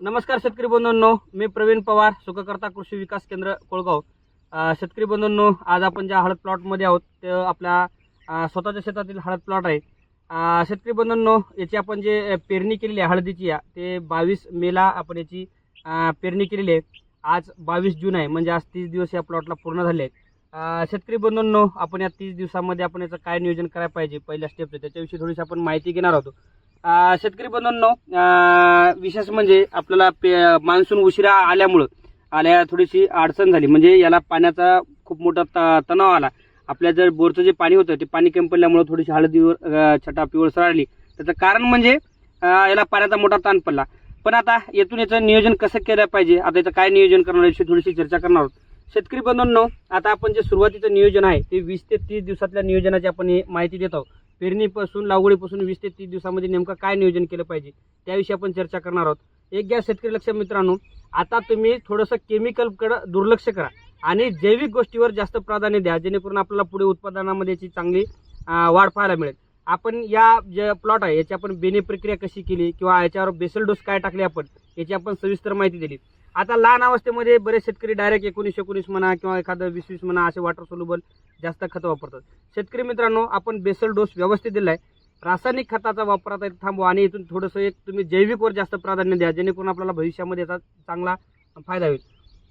नमस्कार शेतकरी बंधूंनो मी प्रवीण पवार सुखकर्ता कृषी विकास केंद्र कोळगाव. शेतकरी बंधूंनो आज आपण ज्या हळद प्लॉटमध्ये आहोत ते आपल्या स्वतःच्या शेतातील हळद प्लॉट आहे. शेतकरी बंधूंनो याची आपण जे पेरणी केलेली आहे हळदीची या ते बावीस मेला आपण याची पेरणी केलेली आहे. आज बावीस जून आहे म्हणजे आज तीस दिवस या प्लॉटला पूर्ण झाले आहेत. शेतकरी बंधूंनो आपण या तीस दिवसामध्ये आपण याचं काय नियोजन करायला पाहिजे पहिल्या स्टेपचं त्याच्याविषयी थोडीशी आपण माहिती घेणार आहोत. शेतकरी बंधूंनो विशेष म्हणजे आपल्याला पे मान्सून उशिरा आल्यामुळं आल्या थोडीशी अडचण झाली. म्हणजे याला पाण्याचा खूप मोठा त- तणाव आला. आपल्या जर बोरचं जे पाणी होतं ते पाणी कमी पडल्यामुळं थोडीशी हळदीवर छटा पिवळसर आली त्याचं कारण म्हणजे याला पाण्याचा मोठा ताण पडला. पण आता येथून याचं नियोजन कसं केलं पाहिजे? आता याचं काय नियोजन करणार याविषयी थोडीशी चर्चा करणार आहोत. शेतकरी बंधूंनो आता आपण जे सुरुवातीचं नियोजन आहे ते वीस ते तीस दिवसातल्या नियोजनाची आपण माहिती देत आहोत. पेरणीपासून लागवडीपासून वीस ते तीस दिवसामध्ये नेमकं काय नियोजन केलं पाहिजे त्याविषयी आपण चर्चा करणार आहोत. एक घ्या शेतकरी लक्ष मित्रांनो आता तुम्ही थोडंसं केमिकलकडं दुर्लक्ष करा आणि जैविक गोष्टीवर जास्त प्राधान्य द्या जेणेकरून आपल्याला पुढे उत्पादनामध्ये याची चांगली वाढ पाहायला मिळेल. आपण या जे प्लॉट आहे याची आपण बेने प्रक्रिया कशी केली किंवा याच्यावर बेसल डोस काय टाकले आपण याची आपण सविस्तर माहिती दिली. आता लहान अवस्थेमध्ये बरेच शेतकरी डायरेक्ट एकोणीस एकोणीस म्हणा किंवा एखादं वीस वीस म्हणा असे वॉटर सोल्युबल जास्त खतं वापरतात. शेतकरी मित्रांनो आपण बेसल डोस व्यवस्थित दिलाय. रासायनिक खताचा वापर आता थांबवा आणि इथून थोडंसं एक तुम्ही जैविकवर जास्त प्राधान्य द्या जेणेकरून आपल्याला भविष्यामध्ये याचा चांगला फायदा होईल.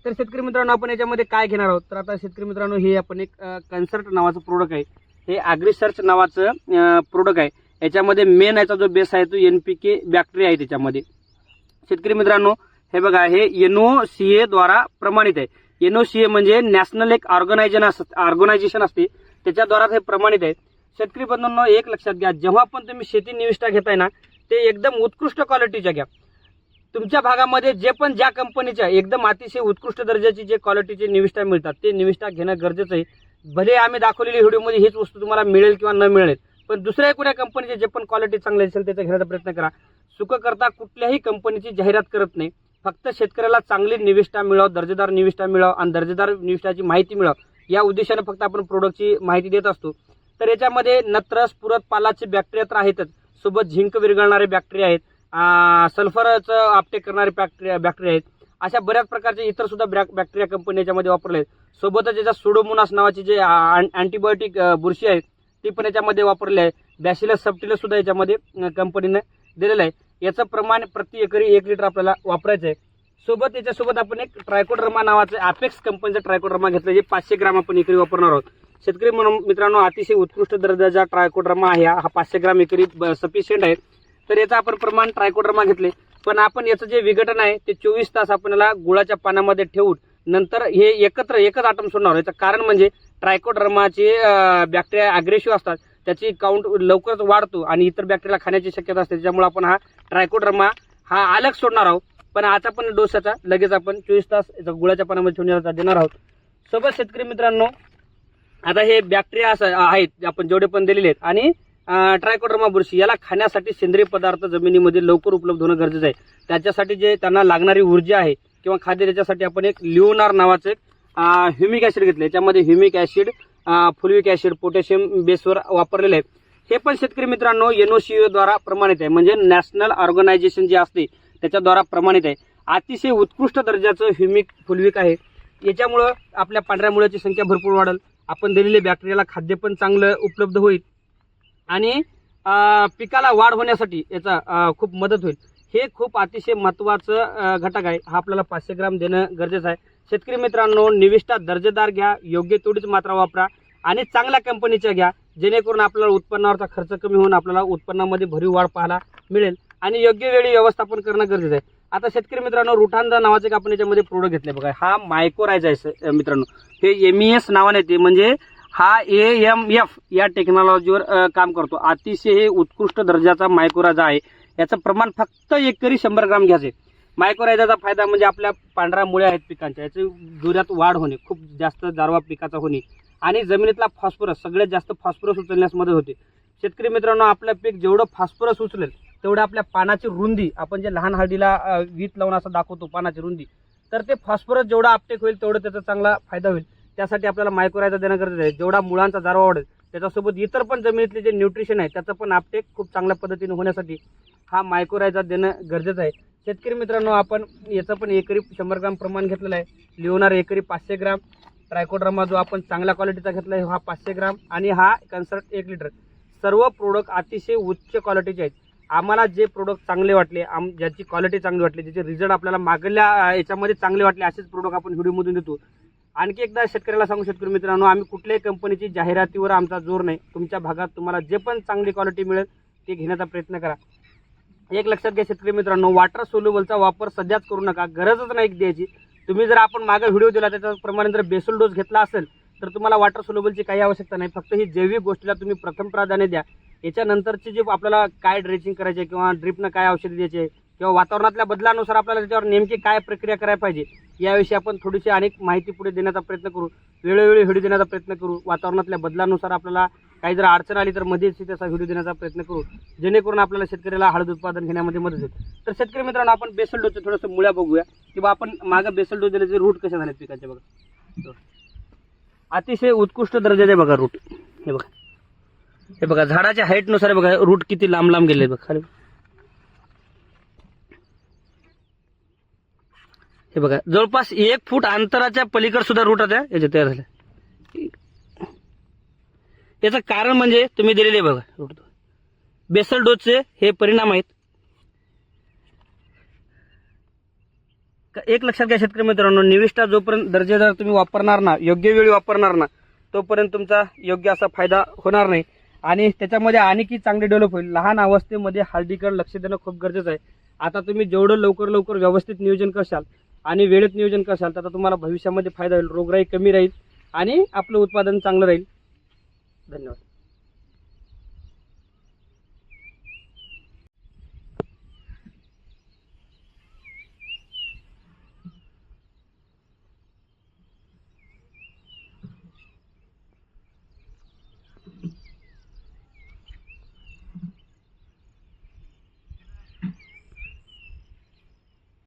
तर शेतकरी मित्रांनो आपण याच्यामध्ये काय घेणार आहोत? तर आता शेतकरी मित्रांनो हे आपण एक कन्सर्ट नावाचं प्रोडक्ट आहे. हे ॲग्रिसर्च नावाचं प्रोडक्ट आहे. याच्यामध्ये मेन याचा जो बेस आहे तो एन पी के बॅक्टेरिया आहे त्याच्यामध्ये. शेतकरी मित्रांनो हे बघा हे एनओ सी ए द्वारा प्रमाणित आहे. एनओ सी ए म्हणजे नॅशनल एक ऑर्गनायझेशन ऑर्गनायझेशन असते. त्याच्याद्वारा हे प्रमाणित आहे. शेतकरी बंधूंनो एक लक्षात घ्या जेव्हा पण तुम्ही शेती निविष्ठा घेताय ना ते एकदम उत्कृष्ट क्वालिटीच्या घ्या. तुमच्या भागामध्ये जे पण ज्या कंपनीच्या एकदम अतिशय उत्कृष्ट दर्जाची जे क्वालिटीचे निविष्ठा मिळतात ते निविष्ठा घेणं गरजेचं आहे. भले आम्ही दाखवलेली व्हिडिओमध्ये हीच वस्तू तुम्हाला मिळेल किंवा न मिळेल पण दुसऱ्या कुठल्या कंपनीचे जे पण क्वालिटी चांगली असेल त्याचा घेण्याचा प्रयत्न करा. सुखकर्ता कुठल्याही कंपनीची जाहिरात करत नाही. फक्त शेतकऱ्याला चांगली निविष्ठा मिळावं दर्जेदार निविष्ठा मिळावं आणि दर्जेदार निविष्ठाची माहिती मिळावं या उद्देशाने फक्त आपण प्रोडक्टची माहिती देत असतो. तर याच्यामध्ये नत्र पुरत पालाचे बॅक्टेरिया तर आहेतच. सोबत झिंक विरघळणारे बॅक्टेरिया आहेत सल्फरचं आपटेक करणारे बॅक्टेरिया बॅक्टेरिया आहेत. अशा बऱ्याच प्रकारचे इतर सुद्धा ब्रॅक बॅक्टेरिया कंपनी याच्यामध्ये वापरले आहेत. सोबतच याच्या सोडोमोनास नावाची जे अँटीबायोटिक बुरशी आहे ती पण याच्यामध्ये वापरली आहे. बॅसिलस सबटिलस सुद्धा याच्यामध्ये कंपनीने दिलेलं आहे. याचं प्रमाण प्रति एकरी एक लिटर आपल्याला वापरायचं आहे सोबत याच्यासोबत आपण एक ट्रायकोडर्मा नावाचं अपेक्स कंपनीचं ट्रायकोडर्मा घेतलं जे पाचशे ग्राम आपण एकरी वापरणार आहोत. शेतकरी म्हणून मित्रांनो अतिशय उत्कृष्ट दर्जाचा ट्रायकोडर्मा आहे हा. पाचशे ग्राम एकरी सफिशियंट आहे. तर याचं आपण प्रमाण ट्रायकोडर्मा घेतले. पण आपण याचं जे विघटन आहे ते चोवीस तास आपण याला गुळाच्या पानामध्ये ठेवून नंतर हे एकत्र एकच आटम सोडणार याचं कारण म्हणजे ट्रायकोडर्माचे बॅक्टेरिया अग्रेसिव्ह असतात. त्याची काउंट लवकरच वाढतो आणि इतर बॅक्टेरिया खाण्याची शक्यता असते. त्याच्यामुळे आपण हा ट्रायकोड्रमा हा अलग सोडणार आहोत. पण आता पण डोसाचा लगेच आपण चोवीस तास याचा गुळाच्या पानामध्ये ठेवण्याचा देणार आहोत. सोबत शेतकरी मित्रांनो आता हे बॅक्टेरिया असं आहेत आपण जेवढे पण दिलेले आहेत. आणि ट्रायकोड्रमा बुरशी याला खाण्यासाठी सेंद्रिय पदार्थ जमिनीमध्ये लवकर उपलब्ध होणं गरजेचं आहे. त्याच्यासाठी जे त्यांना लागणारी ऊर्जा आहे किंवा खाद्य त्याच्यासाठी आपण एक लिओनार नावाचं एक ह्युमिक ॲसिड घेतलं याच्यामध्ये humic acid fulvic acid potassium बेसवर वापरलेलं आहे हे पण शेतकरी मित्रांनो एनओसीओ द्वारा प्रमाणित आहे. म्हणजे नॅशनल ऑर्गनायझेशन जे असते त्याच्याद्वारा प्रमाणित आहे. अतिशय उत्कृष्ट दर्जाचं ह्युमिक फुलविक आहे. याच्यामुळं आपल्या पांढऱ्या मुळाची संख्या भरपूर वाढेल. आपण दिलेले बॅक्टेरियाला खाद्य पण चांगलं उपलब्ध होईल. आणि पिकाला वाढ होण्यासाठी याचा खूप मदत होईल. हे खूप अतिशय महत्त्वाचं घटक आहे. हा आपल्याला पाचशे ग्राम देणं गरजेचं आहे. शेतकरी मित्रांनो निविष्ठा दर्जेदार घ्या योग्य तेवढीच मात्रा वापरा आणि चांगल्या कंपनीच्या घ्या जेणेकरून आपल्याला उत्पन्नावरचा खर्च कमी होऊन आपल्याला उत्पन्नामध्ये भरीव वाढ पाहायला मिळेल आणि योग्य वेळी व्यवस्थापन करणं गरजेचं आहे. आता शेतकरी मित्रांनो रुठांदा नावाचे एक आपण याच्यामध्ये प्रोडक्ट घेतले बघा. हा मायकोरायझा आहे स- मित्रांनो. हे एम ई एस नावाने येते. म्हणजे हा ए एम एफ या टेक्नॉलॉजीवर काम करतो. अतिशय हे उत्कृष्ट दर्जाचा मायकोरायझा आहे. याचं प्रमाण फक्त एकरी शंभर ग्राम घ्यायचे मायकोरायझाचा फायदा म्हणजे आपल्या पांढऱ्या मुळ्या आहेत पिकांच्या याची दुऱ्यात वाढ होणे खूप जास्त दारवा पिकाचा होणे. आणि जमिनीतला फॉस्फरस सगळ्यात जास्त फॉस्फरस उचलण्यास मदत होते. शेतकरी मित्रांनो आपलं पीक जेवढं फॉस्फरस उचलेल तेवढं आपल्या पानाची रुंदी आपण जे लहान हळदीला वीत लावून असं दाखवतो पानाची रुंदी तर ते फॉस्फरस जेवढा आपटेक होईल तेवढं त्याचा चांगला फायदा होईल. त्यासाठी आपल्याला मायक्रोरायझा देणं गरजेचं आहे. जेवढा मुळांचा जारवा वाढेल त्याच्यासोबत इतर पण जमिनीतले जे न्यूट्रिशन आहे त्याचं पण आपटेक खूप चांगल्या पद्धतीने होण्यासाठी हा मायक्रोरायझा देणं गरजेचं आहे. शेतकरी मित्रांनो आपण याचं पण एकरी शंभर ग्राम प्रमाण घेतलेलं आहे. लिओनार एकरी पाचशे ग्राम. ट्रायकोड्रामा जो आपण चांगल्या क्वालिटीचा घेतला आहे हा पाचशे ग्राम. आणि हा कन्सर्ट एक लिटर. सर्व प्रोडक्ट अतिशय उच्च क्वालिटीचे आहेत. आम्हाला जे प्रोडक्ट चांगले वाटले आम ज्याची क्वालिटी चांगली वाटली ज्याचे रिझल्ट आपल्याला मागल्या याच्यामध्ये चांगले वाटले असेच प्रोडक्ट आपण व्हिडिओमधून देतो. आणखी एकदा शेतकऱ्याला सांगू शेतकरी मित्रांनो आम्ही कुठल्याही कंपनीची जाहिरातीवर आमचा जोर नाही. तुमच्या भागात तुम्हाला जे पण चांगली क्वालिटी मिळेल ते घेण्याचा प्रयत्न करा. एक लक्षात घ्या शेतकरी मित्रांनो वॉटर सोल्युबलचा वापर सध्याच करू नका गरजच नाही द्यायची. तुम्ही जर आपण मागे व्हिडिओ दिला त्याच्याप्रमाणे जर बेसल डोस घेतला असेल तर तुम्हाला वॉटर सोल्युबलची काही आवश्यकता नाही. फक्त ही जैविक गोष्टीला तुम्ही प्रथम प्राधान्य द्या. याच्यानंतरची जे आपल्याला काय ड्रेसिंग करायचे किंवा ड्रिपनं काय औषधी द्यायचे किंवा वातावरणातल्या बदलानुसार आपल्याला त्याच्यावर नेमकी काय प्रक्रिया करायला पाहिजे याविषयी आपण थोडीशी अनेक माहिती पुढे देण्याचा प्रयत्न करू. वेळोवेळी व्हिडिओ देण्याचा प्रयत्न करू. वातावरणातल्या बदलानुसार आपल्याला काही जर अडचण आली तर मध्येच त्याचा व्हिडिओ देण्याचा प्रयत्न करू. जेणेकरून आपल्याला शेतकऱ्याला हळद उत्पादन घेण्यामध्ये मदत होईल. तर शेतकरी मित्रांनो आपण बेसल डोसचे थोडंसं मुळ्या बघूया. किंवा आपण मागं बेसल डोस दिल्याचे रूट कसे झाले पिकाचे बघा. अतिशय उत्कृष्ट दर्जाचे बघा रूट. हे बघा. हे बघा झाडाच्या हाईटनुसार बघा रूट किती लांब लांब गेले बघा. खाली हे बघा जवळपास एक फूट अंतराच्या पलीकड सुद्धा रूट आता याचे तयार झाल्या. याचं कारण म्हणजे तुम्ही दिलेले बघा. बेसल डोसचे हे परिणाम आहेत. एक लक्षात घ्या शेतकरी मित्रांनो निविष्ठा जोपर्यंत दर्जेदार तुम्ही वापरणार ना योग्य वेळी वापरणार ना तोपर्यंत तुमचा योग्य असा फायदा होणार नाही. आणि त्याच्यामध्ये आणखी चांगले डेव्हलप होईल. लहान अवस्थेमध्ये हळदीकडे लक्ष देणं खूप गरजेचं आहे. आता तुम्ही जेवढं लवकर लवकर व्यवस्थित नियोजन करशाल आणि वेळेत नियोजन करशाल तर आता तुम्हाला भविष्यामध्ये फायदा होईल. रोगराई कमी राहील आणि आपलं उत्पादन चांगलं राहील. bueno,